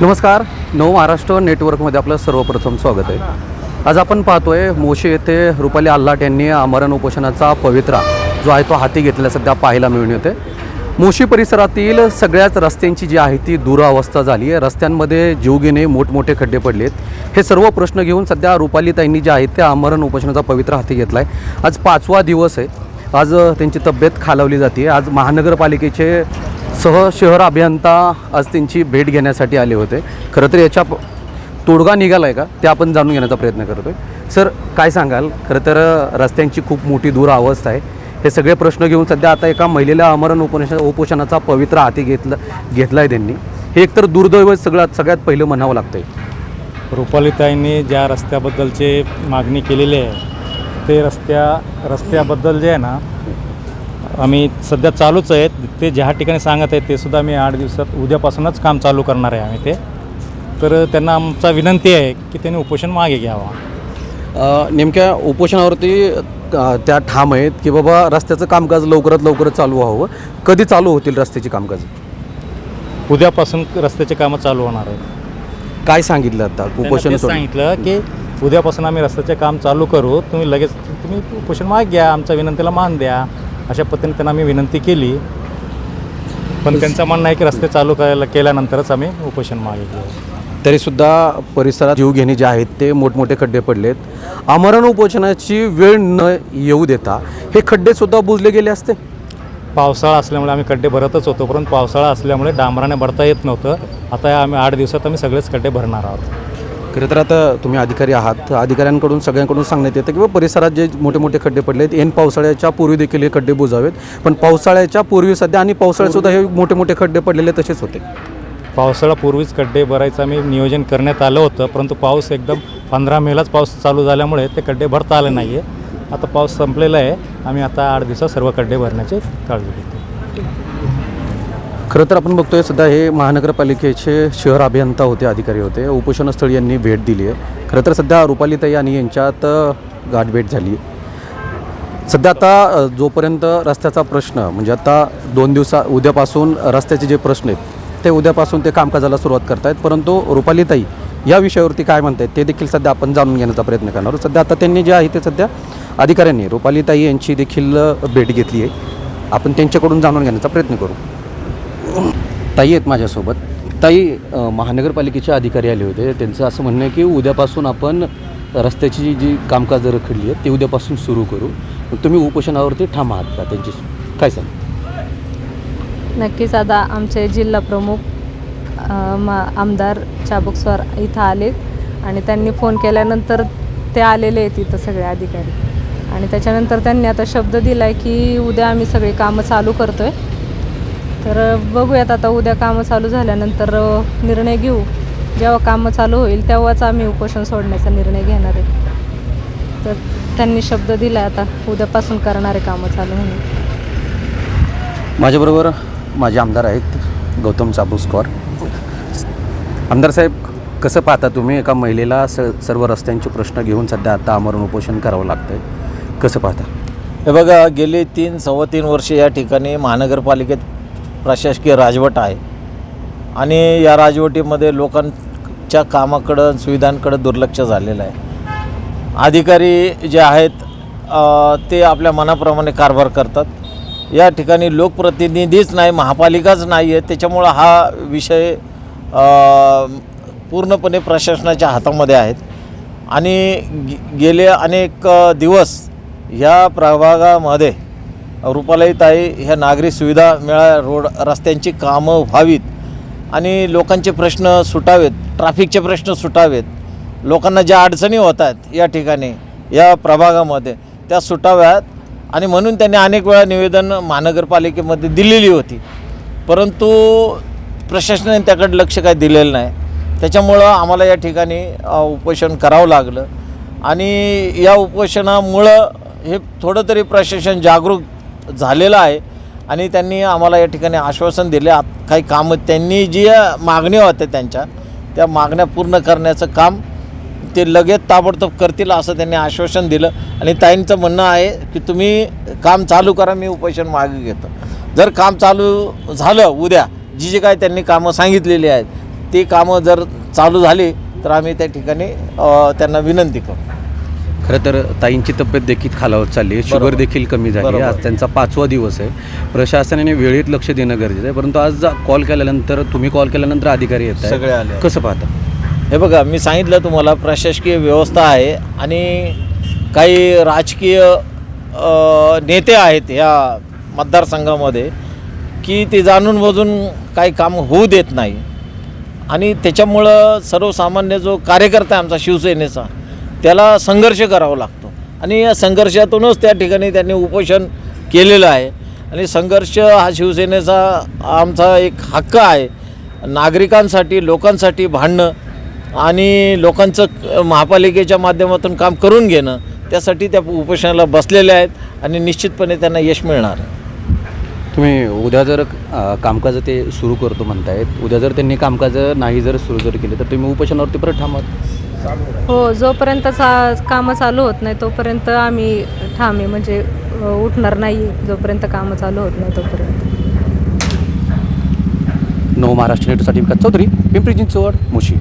नमस्कार. नव महाराष्ट्र नेटवर्कमध्ये आपलं सर्वप्रथम स्वागत आहे. आज आपण पाहतोय मोशी येथे रुपाली आल्हाट यांनी आमरण उपोषणाचा पवित्रा जो आहे तो हाती घेतलेला सध्या पाहायला मिळून येते मोशी परिसरातील सगळ्याच रस्त्यांची जी आहे ती दुरावस्था झाली आहे. रस्त्यांमध्ये जीवघेणे मोठमोठे खड्डे पडले आहेत हे सर्व प्रश्न घेऊन सध्या रुपालीताईंनी जे आहेत ते आमरण उपोषणाचा पवित्रा हाती घेतला आहे आज पाचवा दिवस आहे. आज त्यांची तब्येत खालावली जाते. आज महानगरपालिकेचे सह शहर अभियंता आज त्यांची भेट घेण्यासाठी आले होते. खरं तर याच्या तोडगा निघाला आहे का? ते आपण जाणून घेण्याचा प्रयत्न करतो आहे सर काय सांगाल? खरं तर रस्त्यांची खूप मोठी दूर अवस्था आहे. हे सगळे प्रश्न घेऊन सध्या आता एका महिलेला अमरण उपोषण उपोषणाचा पवित्र हाती घेतलं घेतला आहे त्यांनी. हे एकतर दुर्दैव सगळ्यात सगळ्यात पहिलं म्हणावं लागतं आहे रुपालीताईंनी ज्या रस्त्याबद्दलचे मागणी केलेली आहे ते रस्त्या रस्त्याबद्दल जे आहे ना आम्ही सध्या चालूच आहेत. ते ज्या ठिकाणी सांगत आहेत ते सुद्धा आम्ही आठ दिवसात उद्यापासूनच काम चालू करणार आहे आम्ही ते. तर त्यांना आमचा विनंती आहे की त्यांनी उपोषण मागे घ्यावा. नेमक्या उपोषणावरती त्या ठाम आहेत की बाबा रस्त्याचं कामकाज लवकरात लवकर चालू व्हावं. कधी चालू होतील रस्त्याची कामकाज? उद्यापासून रस्त्याचे कामं चालू होणार आहेत. काय सांगितलं आता उपोषण? सांगितलं की उद्यापासून आम्ही रस्त्याचे काम चालू करू. तुम्ही लगेच तुम्ही उपोषण माग घ्या. आमच्या विनंतीला मान द्या. अशा पद्धतीने त्यांना आम्ही विनंती केली. पण त्यांचं म्हणणं आहे की रस्ते चालू करायला केल्यानंतरच आम्ही उपोषण मागे घेऊ. तरीसुद्धा परिसरात जीव घेणे जे आहेत ते मोठमोठे खड्डे पडलेत. आमरण उपोषणाची वेळ न येऊ देता हे खड्डे सुद्धा बुजले गेले असते? पावसाळा असल्यामुळे आम्ही खड्डे भरतच होतो परंतु पावसाळा असल्यामुळे डांबराने भरता येत नव्हतं. आता आम्ही आठ दिवसात आम्ही सगळेच खड्डे भरणार आहोत. खरं तर आता तुम्ही अधिकारी आहात अधिकाऱ्यांकडून सगळ्यांकडून सांगण्यात येतं किंवा परिसरात जे मोठे मोठे खड्डे पडले आहेत ऐन पावसाळ्याच्या पूर्वी देखील हे खड्डे बुजावेत. पण पावसाळ्याच्या पूर्वी सध्या आणि पावसाळ्यातसुद्धा हे मोठे मोठे खड्डे पडलेले तसेच होते. पावसाळ्यापूर्वीच खड्डे भरायचं आम्ही नियोजन करण्यात आलं होतं परंतु पाऊस एकदम पंधरा मेलाच पाऊस चालू झाल्यामुळे ते खड्डे भरता आले नाही आहे आता पाऊस संपलेला आहे. आम्ही आता आठ दिवसात सर्व खड्डे भरण्याची काळजी घेतो. खरं तर आपण बघतोय सध्या हे महानगरपालिकेचे शहर अभियंता होते अधिकारी होते. उपोषणस्थळी यांनी भेट दिली आहे. खरं तर सध्या रुपालीताई आणि यांच्यात गाठभेट झाली सध्या आता जोपर्यंत रस्त्याचा प्रश्न म्हणजे आता दोन दिवसा उद्यापासून रस्त्याचे जे प्रश्न आहेत ते उद्यापासून ते कामकाजाला सुरुवात करतायत. परंतु रुपालीताई या विषयावरती काय म्हणतायत ते देखील सध्या आपण जाणून घेण्याचा प्रयत्न करणार सध्या आता त्यांनी जे आहे ते सध्या अधिकाऱ्यांनी रुपालीताई यांची देखील भेट घेतली आहे. आपण त्यांच्याकडून जाणून घेण्याचा प्रयत्न करू. ताई आहेत माझ्यासोबत. ताई महानगरपालिकेचे अधिकारी आले होते. त्यांचं असं म्हणणं आहे की उद्यापासून आपण रस्त्याची जी जी कामकाज रखडली आहेत ती उद्यापासून सुरू करू. तुम्ही उपोषणावरती ठाम आहात का त्यांची? काय सांग नक्कीच. आता आमचे जिल्हा प्रमुख मा आमदार चाबुकस्वार इथं आलेत आणि त्यांनी फोन केल्यानंतर ते आलेले आहेत इथं सगळे अधिकारी. आणि त्याच्यानंतर त्यांनी आता शब्द दिला आहे की उद्या आम्ही सगळी कामं चालू करतो आहे तर बघूयात आता उद्या कामं चालू झाल्यानंतर निर्णय घेऊ. जेव्हा कामं चालू होईल तेव्हाच आम्ही उपोषण सोडण्याचा निर्णय घेणार आहे. तर त्यांनी शब्द दिला आहे आता उद्यापासून करणारे कामं चालू म्हणून माझ्याबरोबर माझे आमदार आहेत गौतम चाबुस्कर. आमदार साहेब कसं पाहता तुम्ही? एका महिलेला स सर्व रस्त्यांचे प्रश्न घेऊन सध्या आता आमरण उपोषण करावं लागतंय. कसं पाहता? हे बघा गेली तीन सव्वा तीन वर्ष या ठिकाणी महानगरपालिकेत प्रशासकीय राजवट आहे. आणि या राजवटीमध्ये लोकांच्या कामाकडं सुविधांकडं दुर्लक्ष झालेलं आहे. अधिकारी जे आहेत ते आपल्या मनाप्रमाणे कारभार करतात. या ठिकाणी लोकप्रतिनिधीच नाही महापालिकाच नाही आहे. त्याच्यामुळं हा विषय पूर्णपणे प्रशासनाच्या हातामध्ये आहेत. आणि गे गेले अनेक दिवस ह्या प्रभागामध्ये रुपालाईताई ह्या नागरी सुविधा मिळा रोड रस्त्यांची कामं व्हावीत आणि लोकांचे प्रश्न सुटावेत ट्रॅफिकचे प्रश्न सुटावेत लोकांना ज्या अडचणी होत आहेत या ठिकाणी या प्रभागामध्ये त्या सुटाव्यात आणि म्हणून त्यांनी अनेक वेळा निवेदन महानगरपालिकेमध्ये दिलेली होती. परंतु प्रशासनाने त्याकडे लक्ष काय दिलेलं नाही. त्याच्यामुळं आम्हाला या ठिकाणी उपोषण करावं लागलं आणि या उपोषणामुळं हे थोडं तरी प्रशासन जागरूक झालेलं आहे. आणि त्यांनी आम्हाला या ठिकाणी आश्वासन दिले. आत काही कामं त्यांनी जी मागण्या होत्या त्यांच्या त्या मागण्या पूर्ण करण्याचं काम ते लगेच ताबडतोब करतील असं त्यांनी आश्वासन दिलं. आणि ताईंचं म्हणणं आहे की तुम्ही काम चालू करा मी उपोषण मागे घेतो. जर काम चालू झालं उद्या जी जी काय त्यांनी कामं सांगितलेली आहेत ती कामं जर चालू झाली तर आम्ही त्या ठिकाणी त्यांना विनंती करू. खरं तर ताईंची तब्येत देखील खालावत चालली आहे. शुगर. देखील कमी झाली आहे. आज त्यांचा पाचवा दिवस आहे. प्रशासनाने वेळेत लक्ष देणं गरजेचं आहे. परंतु आज कॉल केल्यानंतर तुम्ही कॉल केल्यानंतर अधिकारी येत सगळे आले. कसं पाहता? हे बघा मी सांगितलं तुम्हाला प्रशासकीय व्यवस्था आहे आणि काही राजकीय नेते आहेत या मतदारसंघामध्ये की ते जाणून बुजून काही काम होऊ देत नाही. आणि त्याच्यामुळं सर्वसामान्य जो कार्यकर्ता आहे आमचा शिवसेनेचा त्याला संघर्ष करावा लागतो. आणि या संघर्षातूनच त्या ठिकाणी त्यांनी उपोषण केलेलं आहे. आणि संघर्ष हा शिवसेनेचा आमचा एक हक्क आहे. नागरिकांसाठी लोकांसाठी भांडणं आणि लोकांचं महापालिकेच्या माध्यमातून काम करून घेणं त्यासाठी त्या उपोषणाला बसलेल्या आहेत आणि निश्चितपणे त्यांना यश मिळणार तुम्ही उद्या जर कामकाज ते सुरू करतो म्हणतायत उद्या जर त्यांनी कामकाज नाही जर सुरू जर केले तर तुम्ही उपोषणावरती परत थांबत हो जोपर्यंत चा कामं चालू होत नाही तोपर्यंत आम्ही थांबे म्हणजे उठणार नाही जोपर्यंत कामं चालू होत नाही तोपर्यंत. नऊ महाराष्ट्र नेटसाठी विकास चौधरी पिंपरी चिंचवड मुशी.